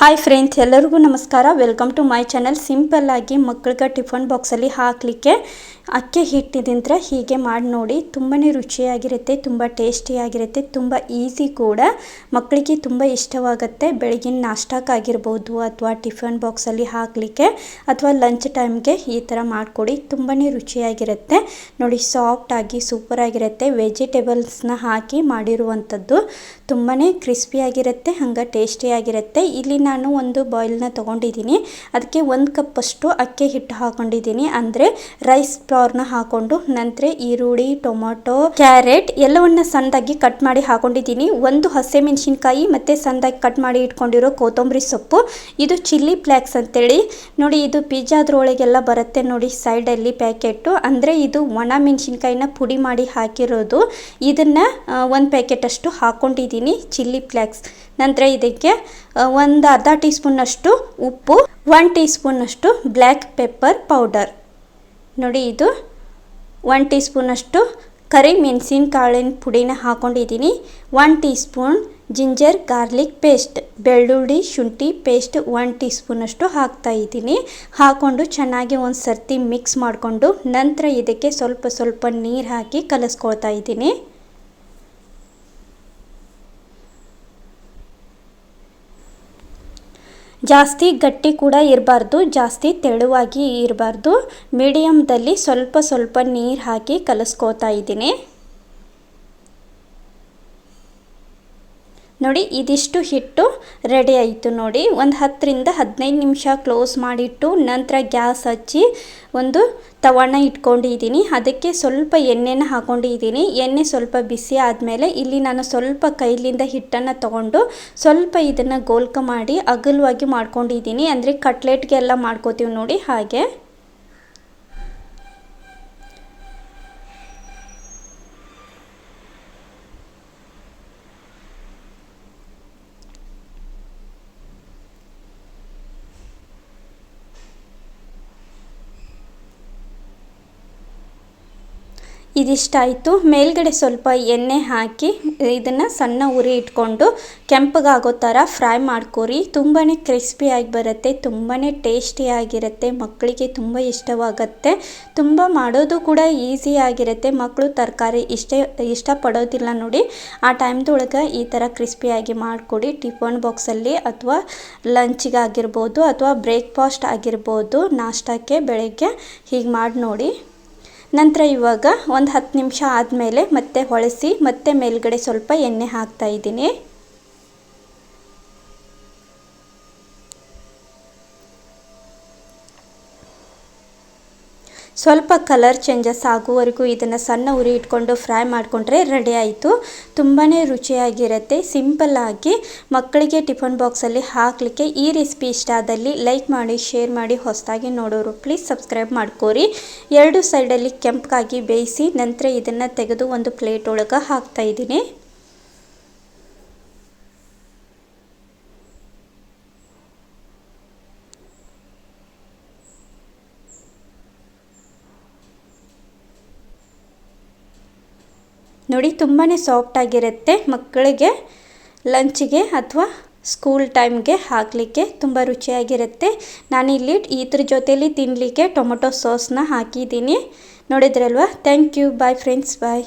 Hi friends ಎಲ್ಲರಿಗೂ ನಮಸ್ಕಾರ. Welcome to my channel simple ಆಗಿ ಮಕ್ಕಳಿಗೆ ಟಿಫನ್ ಬಾಕ್ಸಲ್ಲಿ ಹಾಕಲಿಕ್ಕೆ ಅಕ್ಕಿ ಹಿಟ್ಟಿದಿಂತ್ರ ಹೀಗೆ ಮಾಡಿ ನೋಡಿ ತುಂಬಾ ರುಚಿಯಾಗಿರುತ್ತೆ, ತುಂಬ ಟೇಸ್ಟಿಯಾಗಿರುತ್ತೆ, ತುಂಬ ಈಸಿ ಕೂಡ. ಮಕ್ಕಳಿಗೆ ತುಂಬ ಇಷ್ಟವಾಗುತ್ತೆ ಬೆಳಗಿನ ನಾಷ್ಟಕ್ಕಾಗಿರ್ಬೋದು ಅಥವಾ ಟಿಫನ್ ಬಾಕ್ಸಲ್ಲಿ ಹಾಕಲಿಕ್ಕೆ ಅಥವಾ ಲಂಚ್ ಟೈಮ್ಗೆ ಈ ಥರ ಮಾಡಿಕೊಡಿ ತುಂಬಾ ರುಚಿಯಾಗಿರುತ್ತೆ. ನೋಡಿ ಸಾಫ್ಟಾಗಿ ಸೂಪರಾಗಿರುತ್ತೆ ವೆಜಿಟೇಬಲ್ಸ್ನ ಹಾಕಿ ಮಾಡಿರುವಂಥದ್ದು ತುಂಬಾ ಕ್ರಿಸ್ಪಿಯಾಗಿರುತ್ತೆ ಹಂಗೆ ಟೇಸ್ಟಿಯಾಗಿರುತ್ತೆ ಇಲ್ಲಿ ನಾನು ಒಂದು ಬಾಯ್ಲ್ನ ತೊಗೊಂಡಿದ್ದೀನಿ. ಅದಕ್ಕೆ ಒಂದು ಕಪ್ಪಷ್ಟು ಅಕ್ಕಿ ಹಿಟ್ಟು ಹಾಕೊಂಡಿದ್ದೀನಿ. ಅಂದರೆ ರೈಸ್ ಫ್ಲವರ್ನ ಹಾಕೊಂಡು ನಂತರ ಈರುಳ್ಳಿ, ಟೊಮೊಟೊ, ಕ್ಯಾರೆಟ್ ಎಲ್ಲವನ್ನ ಸಣ್ಣದಾಗಿ ಕಟ್ ಮಾಡಿ ಹಾಕೊಂಡಿದ್ದೀನಿ. ಒಂದು ಹಸಿಮೆಣಸಿನ್ಕಾಯಿ ಮತ್ತೆ ಸಣ್ಣದಾಗಿ ಕಟ್ ಮಾಡಿ ಇಟ್ಕೊಂಡಿರೋ ಕೊತ್ತಂಬರಿ ಸೊಪ್ಪು. ಇದು ಚಿಲ್ಲಿ ಫ್ಲ್ಯಾಕ್ಸ್ ಅಂತೇಳಿ. ನೋಡಿ, ಇದು ಪಿಜ್ಜಾದ್ರೊಳಗೆಲ್ಲ ಬರುತ್ತೆ ನೋಡಿ, ಸೈಡಲ್ಲಿ ಪ್ಯಾಕೆಟು ಅಂದರೆ ಇದು ಒಣ ಮೆಣಸಿನ್ಕಾಯಿನ ಪುಡಿ ಮಾಡಿ ಹಾಕಿರೋದು. ಇದನ್ನು ಒಂದು ಪ್ಯಾಕೆಟಷ್ಟು ಹಾಕೊಂಡಿದ್ದೀನಿ ಚಿಲ್ಲಿ ಫ್ಲ್ಯಾಕ್ಸ್ ನಂತರ ಇದಕ್ಕೆ ಒಂದು ಅರ್ಧ ಟೀ ಸ್ಪೂನಷ್ಟು ಉಪ್ಪು ಒನ್ ಟೀ ಸ್ಪೂನಷ್ಟು ಬ್ಲ್ಯಾಕ್ ಪೆಪ್ಪರ್ ಪೌಡರ್. ನೋಡಿ ಇದು ಒನ್ ಟೀ ಸ್ಪೂನಷ್ಟು ಕರಿ ಮೆಣಸಿನಕಾಳಿನ ಪುಡಿನ ಹಾಕ್ಕೊಂಡಿದ್ದೀನಿ one teaspoon ginger garlic paste ಬೆಳ್ಳುಳ್ಳಿ ಶುಂಠಿ ಪೇಸ್ಟ್ ಒನ್ ಟೀ ಸ್ಪೂನಷ್ಟು ಹಾಕ್ತಾ ಇದ್ದೀನಿ. ಹಾಕ್ಕೊಂಡು ಚೆನ್ನಾಗಿ ಒಂದು ಸರ್ತಿ ಮಿಕ್ಸ್ ಮಾಡಿಕೊಂಡು ನಂತರ ಇದಕ್ಕೆ ಸ್ವಲ್ಪ ಸ್ವಲ್ಪ ನೀರು ಹಾಕಿ ಕಲಸ್ಕೊಳ್ತಾ ಇದ್ದೀನಿ. ಜಾಸ್ತಿ ಗಟ್ಟಿ ಕೂಡ ಇರಬಾರ್ದು ಜಾಸ್ತಿ ತೆಳುವಾಗಿ ಇರಬಾರ್ದು. ಮೀಡಿಯಮ್ದಲ್ಲಿ ಸ್ವಲ್ಪ ಸ್ವಲ್ಪ ನೀರು ಹಾಕಿ ಕಲಸ್ಕೊತಾ ಇದ್ದೀನಿ. ನೋಡಿ, ಇದಿಷ್ಟು ಹಿಟ್ಟು ರೆಡಿ ಆಯಿತು ನೋಡಿ. ಒಂದು ಹತ್ತರಿಂದ ಹದಿನೈದು ನಿಮಿಷ ಕ್ಲೋಸ್ ಮಾಡಿಟ್ಟು ನಂತರ ಗ್ಯಾಸ್ ಹಚ್ಚಿ ಒಂದು ತವಣ ಇಟ್ಕೊಂಡಿದ್ದೀನಿ. ಅದಕ್ಕೆ ಸ್ವಲ್ಪ ಎಣ್ಣೆನ ಹಾಕೊಂಡಿದ್ದೀನಿ. ಎಣ್ಣೆ ಸ್ವಲ್ಪ ಬಿಸಿ ಆದಮೇಲೆ ಇಲ್ಲಿ ನಾನು ಸ್ವಲ್ಪ ಕೈಲಿಂದ ಹಿಟ್ಟನ್ನು ತಗೊಂಡು ಸ್ವಲ್ಪ ಇದನ್ನು ಗೋಲ್ಕ ಮಾಡಿ ಅಗಲವಾಗಿ ಮಾಡ್ಕೊಂಡಿದ್ದೀನಿ. ಅಂದರೆ ಕಟ್ಲೆಟ್ಗೆಲ್ಲ ಮಾಡ್ಕೋತೀವಿ ನೋಡಿ ಹಾಗೆ. ಇದಿಷ್ಟಾಯಿತು. ಮೇಲ್ಗಡೆ ಸ್ವಲ್ಪ ಎಣ್ಣೆ ಹಾಕಿ, ಇದನ್ನು ಸಣ್ಣ ಉರಿ ಇಟ್ಕೊಂಡು ಕೆಂಪಗಾಗೋ ಥರ ಫ್ರೈ ಮಾಡ್ಕೊರಿ. ತುಂಬಾ ಕ್ರಿಸ್ಪಿಯಾಗಿ ಬರುತ್ತೆ ತುಂಬಾ ಟೇಸ್ಟಿಯಾಗಿರುತ್ತೆ ಮಕ್ಕಳಿಗೆ ತುಂಬ ಇಷ್ಟವಾಗುತ್ತೆ. ತುಂಬ ಮಾಡೋದು ಕೂಡ ಈಸಿಯಾಗಿರುತ್ತೆ ಮಕ್ಕಳು ತರಕಾರಿ ಇಷ್ಟ, ಇಷ್ಟಪಡೋದಿಲ್ಲ ನೋಡಿ. ಆ ಟೈಮ್ದೊಳಗೆ ಈ ಥರ ಕ್ರಿಸ್ಪಿಯಾಗಿ ಮಾಡಿಕೊಡಿ. ಟಿಫನ್ ಬಾಕ್ಸಲ್ಲಿ ಅಥವಾ ಲಂಚಿಗಾಗಿರ್ಬೋದು ಅಥವಾ ಬ್ರೇಕ್ಫಾಸ್ಟ್ ಆಗಿರ್ಬೋದು, ನಾಷ್ಟಕ್ಕೆ, ಬೆಳಗ್ಗೆ ಹೀಗೆ ಮಾಡಿ ನೋಡಿ ನಂತರ ಇವಾಗ ಒಂದು ಹತ್ತು ನಿಮಿಷ ಆದಮೇಲೆ ಮತ್ತೆ ಹೊಳೆಸಿ ಮತ್ತೆ ಮೇಲುಗಡೆ ಸ್ವಲ್ಪ ಎಣ್ಣೆ ಹಾಕ್ತಾ ಇದ್ದೀನಿ. ಸ್ವಲ್ಪ ಕಲರ್ ಚೇಂಜಸ್ ಆಗುವವರೆಗೂ ಇದನ್ನು ಸಣ್ಣ ಉರಿ ಇಟ್ಕೊಂಡು ಫ್ರೈ ಮಾಡಿಕೊಂಡ್ರೆ ರೆಡಿ ಆಯಿತು. ತುಂಬಾ ರುಚಿಯಾಗಿರುತ್ತೆ. ಸಿಂಪಲ್ಲಾಗಿ ಮಕ್ಕಳಿಗೆ ಟಿಫನ್ ಬಾಕ್ಸಲ್ಲಿ ಹಾಕಲಿಕ್ಕೆ ಈ ರೆಸಿಪಿ ಇಷ್ಟ ಆದಲ್ಲಿ ಲೈಕ್ ಮಾಡಿ ಶೇರ್ ಮಾಡಿ, ಹೊಸದಾಗಿ ನೋಡೋರು ಪ್ಲೀಸ್ ಸಬ್ಸ್ಕ್ರೈಬ್ ಮಾಡ್ಕೋರಿ. ಎರಡು ಸೈಡಲ್ಲಿ ಕೆಂಪಗಾಗಿ ಬೇಯಿಸಿ ನಂತರ ಇದನ್ನು ತೆಗೆದು ಒಂದು ಪ್ಲೇಟ್ ಒಳಗೆ ಹಾಕ್ತಾ ನೋಡಿ ತುಂಬಾ ಸಾಫ್ಟಾಗಿರುತ್ತೆ ಮಕ್ಕಳಿಗೆ ಲಂಚಿಗೆ ಅಥವಾ ಸ್ಕೂಲ್ ಟೈಮ್ಗೆ ಹಾಕಲಿಕ್ಕೆ ತುಂಬ ರುಚಿಯಾಗಿರುತ್ತೆ. ನಾನಿಲ್ಲಿ ಇದ್ರ ಜೊತೇಲಿ ತಿನ್ನಲಿಕ್ಕೆ ಟೊಮೊಟೊ ಸಾಸ್ನ ಹಾಕಿದ್ದೀನಿ. ನೋಡಿದ್ರಲ್ವ? Thank you bye friends bye